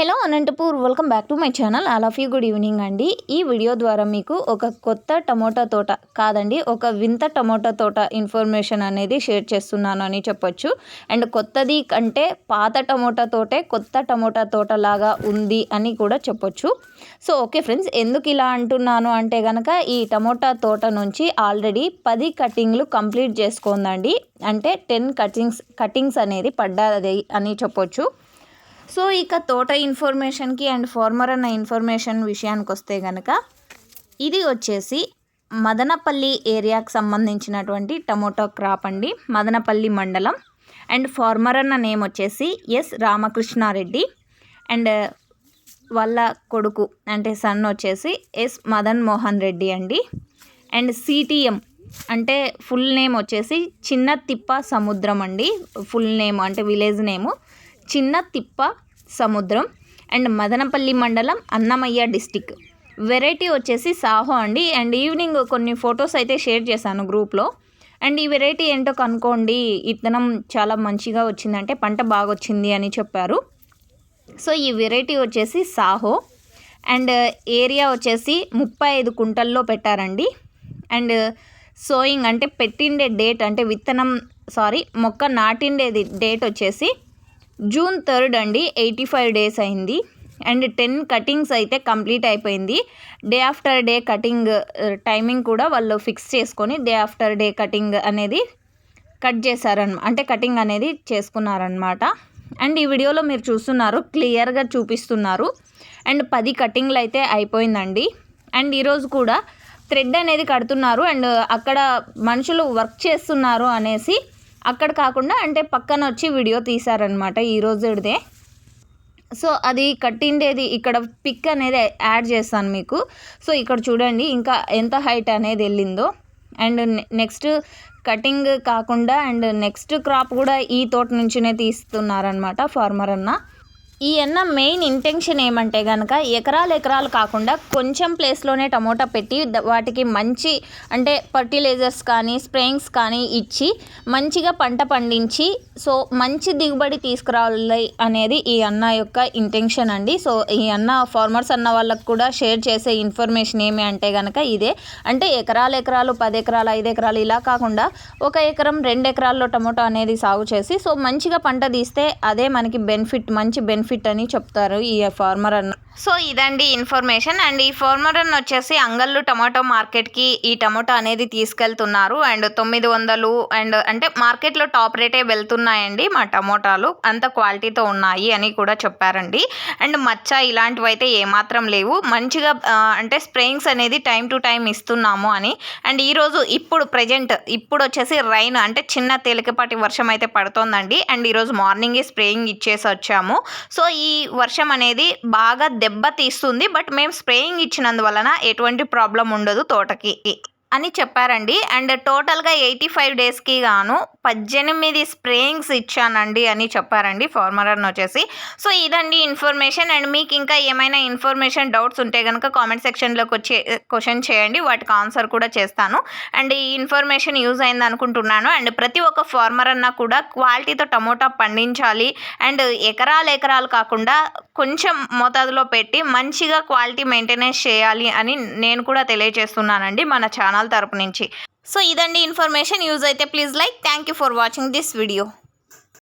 Hello Anantapur welcome back to my channel. All of you good evening అండి. ఈ video ద్వారా మీకు ఒక కొత్త టమోటా తోట కాదండి ఒక వింత టమోటా తోట ఇన్ఫర్మేషన్ అనేది షేర్ చేస్తున్నాను అని చెప్పొచ్చు. అండ్ కొత్తది కంటే పాత టమోటా తోటే కొత్త టమోటా తోట లాగా ఉంది అని కూడా చెప్పొచ్చు. సో ఓకే ఫ్రెండ్స్ ఎందుకు ఇలా అంటున్నాను అంటే కనుక ఈ టమోటా తోట నుంచి ఆల్రెడీ పది కటింగ్లు కంప్లీట్ చేసుకోందండి. అంటే టెన్ కటింగ్స్ కటింగ్స్ అనేది పడ్డది అని చెప్పొచ్చు. సో ఇక తోట ఇన్ఫర్మేషన్కి అండ్ ఫార్మర్ అన్న ఇన్ఫర్మేషన్ విషయానికి వస్తే కనుక ఇది వచ్చేసి మదనపల్లి ఏరియాకి సంబంధించినటువంటి టమోటో క్రాప్ అండి. మదనపల్లి మండలం. అండ్ ఫార్మర్ అన్న నేమ్ వచ్చేసి ఎస్ రామకృష్ణారెడ్డి. అండ్ వాళ్ళ కొడుకు అంటే సన్ వచ్చేసి ఎస్ మదన్ మోహన్ రెడ్డి అండి. అండ్ సిటిఎం అంటే ఫుల్ నేమ్ వచ్చేసి చిన్న తిప్ప సముద్రం అండి. ఫుల్ నేమ్ అంటే విలేజ్ నేము. చిన్న తిప్ప సముద్రం అండ్ మదనపల్లి మండలం అన్నమయ్య డిస్టిక్. వెరైటీ వచ్చేసి సాహో అండి. అండ్ ఈవినింగ్ కొన్ని ఫొటోస్ అయితే షేర్ చేశాను గ్రూప్లో. అండ్ ఈ వెరైటీ ఏంటో కనుక్కోండి. ఇత్తనం చాలా మంచిగా వచ్చిందంటే పంట బాగా వచ్చింది అని చెప్పారు. సో ఈ వెరైటీ వచ్చేసి సాహో. అండ్ ఏరియా వచ్చేసి ముప్పై ఐదు కుంటల్లో పెట్టారండి. అండ్ సోయింగ్ అంటే పెట్టిండే డేట్ అంటే విత్తనం సారీ మొక్క నాటిండేది డేట్ వచ్చేసి జూన్ థర్డ్ అండి ఎయిటీ ఫైవ్ డేస్ అయింది. అండ్ టెన్ కటింగ్స్ అయితే కంప్లీట్ అయిపోయింది. Day after day cutting timing కూడా వాళ్ళు ఫిక్స్ చేసుకొని డే ఆఫ్టర్ డే కటింగ్ అనేది కట్ చేశారన్ అంటే కటింగ్ అనేది చేసుకున్నారనమాట. అండ్ ఈ వీడియోలో మీరు చూస్తున్నారు క్లియర్గా చూపిస్తున్నారు. అండ్ పది కటింగ్లు అయితే అయిపోయిందండి. అండ్ ఈరోజు కూడా థ్రెడ్ అనేది కడుతున్నారు. అండ్ అక్కడ మనుషులు వర్క్ చేస్తున్నారు అనేసి అక్కడ కాకుండా అంటే పక్కన వచ్చి వీడియో తీశారనమాట ఈరోజుదే సో అది కట్టిండేది ఇక్కడ పిక్ అనేది యాడ్ చేస్తాను మీకు. సో ఇక్కడ చూడండి ఇంకా ఎంత హైట్ అనేది వెళ్ళిందో. అండ్ నెక్స్ట్ కటింగ్ కాకుండా అండ్ నెక్స్ట్ క్రాప్ కూడా ఈ తోట నుంచినే తీస్తున్నారనమాట ఫార్మర్ అన్న. ఈ అన్న మెయిన్ ఇంటెన్షన్ ఏమంటే కనుక ఎకరాలు ఎకరాలు కాకుండా కొంచెం ప్లేస్లోనే టమోటా పెట్టి వాటికి మంచి అంటే ఫర్టిలైజర్స్ కానీ స్ప్రేయింగ్స్ కానీ ఇచ్చి మంచిగా పంట పండించి సో మంచి దిగుబడి తీసుకురావాలి అనేది ఈ అన్న యొక్క ఇంటెన్షన్ అండి. సో ఈ అన్న ఫార్మర్స్ అన్న వాళ్ళకు కూడా షేర్ చేసే ఇన్ఫర్మేషన్ ఏమి అంటే కనుక ఇదే. అంటే ఎకరాలు ఎకరాలు పది ఎకరాలు ఐదు ఎకరాలు ఇలా కాకుండా ఒక ఎకరం రెండు ఎకరాల్లో టమోటా అనేది సాగు చేసి సో మంచిగా పంట తీస్తే అదే మనకి బెనిఫిట్ మంచి బెనిఫిట్ బెనిఫిట్ అని చెప్తారు ఈ ఫార్మర్ అన్న. సో ఇదండి ఇన్ఫర్మేషన్. అండ్ ఈ ఫార్మర్ వచ్చేసి అంగళ్ళు టమాటో మార్కెట్కి ఈ టమాటో అనేది తీసుకెళ్తున్నారు. అండ్ తొమ్మిది వందలు అండ్ అంటే మార్కెట్లో టాప్ రేటే వెళ్తున్నాయండి మా టమోటాలు. అంత క్వాలిటీతో ఉన్నాయి అని కూడా చెప్పారండి. అండ్ మచ్చ ఇలాంటివి అయితే ఏమాత్రం లేవు. మంచిగా అంటే స్ప్రేయింగ్స్ అనేది టైం టు టైం ఇస్తున్నాము అని. అండ్ ఈరోజు ఇప్పుడు ప్రజెంట్ ఇప్పుడు వచ్చేసి రైన్ అంటే చిన్న తేలికపాటి వర్షం అయితే పడుతోందండి. అండ్ ఈరోజు మార్నింగే స్ప్రేయింగ్ ఇచ్చేసి వచ్చాము. సో ఈ వర్షం అనేది బాగా దెబ్బ తీస్తుంది బట్ మేము స్ప్రేయింగ్ ఇచ్చినందువలన ఎటువంటి ప్రాబ్లం ఉండదు తోటకి. అని చెప్పారండి. అండ్ టోటల్గా ఎయిటీ ఫైవ్ డేస్కి గాను పద్దెనిమిది స్ప్రేయింగ్స్ ఇచ్చానండి అని చెప్పారండి ఫార్మర్ అని వచ్చేసి. సో ఇదండి ఇన్ఫర్మేషన్. అండ్ మీకు ఇంకా ఏమైనా ఇన్ఫర్మేషన్ డౌట్స్ ఉంటే కనుక కామెంట్ సెక్షన్లోకి వచ్చి క్వశ్చన్ చేయండి. వాటికి ఆన్సర్ కూడా చేస్తాను. అండ్ ఈ ఇన్ఫర్మేషన్ యూజ్ అయింది అనుకుంటున్నాను. అండ్ ప్రతి ఒక్క ఫార్మర్ అన్న కూడా క్వాలిటీతో టమోటా పండించాలి. అండ్ ఎకరాలు ఎకరాలు కాకుండా కొంచెం మోతాదులో పెట్టి మంచిగా క్వాలిటీ మెయింటెనెన్స్ చేయాలి అని నేను కూడా తెలియజేస్తున్నానండి మన ఛానల్ తరపు నుంచి. సో ఇదండి ఇన్ఫర్మేషన్. యూజ్ అయితే please like. Thank you for watching this video